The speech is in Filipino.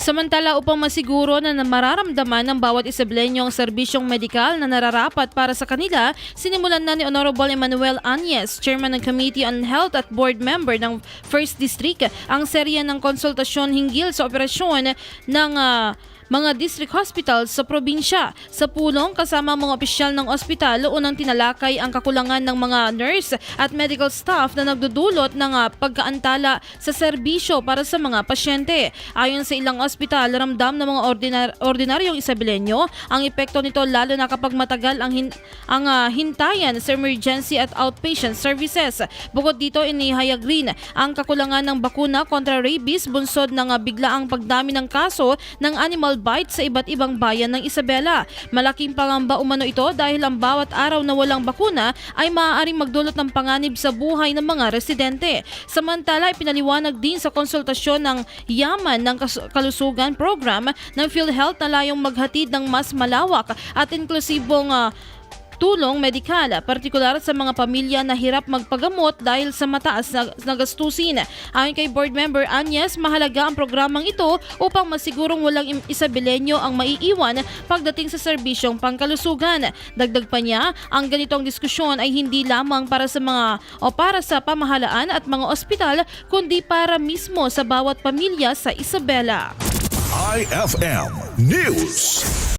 Samantala upang masiguro na mararamdaman ng bawat Isableño ang serbisyong medikal na nararapat para sa kanila, sinimulan na ni Honorable Emmanuel Anyes, Chairman ng Committee on Health at Board Member ng First District, ang serya ng konsultasyon hinggil sa operasyon ng ah, mga district hospitals sa probinsya. Sa pulong kasama mga opisyal ng ospital, unang tinalakay ang kakulangan ng mga nurse at medical staff na nagdudulot ng ah, pagkaantala sa serbisyo para sa mga pasyente. Ayon sa ilang ospital, ramdam ng mga ordinar- ordinaryong Isabelenyo ang epekto nito lalo na kapag matagal ang, hin- ang ah, hintayan sa emergency at outpatient services. Bukod dito, inihayag rin ang kakulangan ng bakuna kontra rabies bunsod ng ah, biglaang pagdami ng kaso ng animal bite sa iba't ibang bayan ng Isabela. Malaking pangamba umano ito dahil ang bawat araw na walang bakuna ay maaaring magdulot ng panganib sa buhay ng mga residente. Samantala, ipinaliwanag din sa konsultasyon ng Yaman ng Kalusugan Program ng PhilHealth na layong maghatid ng mas malawak at inklusibong ah, tulong medikal, partikular sa mga pamilya na hirap magpagamot dahil sa mataas na, na gastusin. Ayon kay board member Anyes, mahalaga ang programang ito upang masigurong walang isabelenyo ang maiiwan pagdating sa serbisyong pangkalusugan. Dagdag pa niya, ang ganitong diskusyon ay hindi lamang para sa mga o para sa pamahalaan at mga ospital, kundi para mismo sa bawat pamilya sa Isabela. IFM News.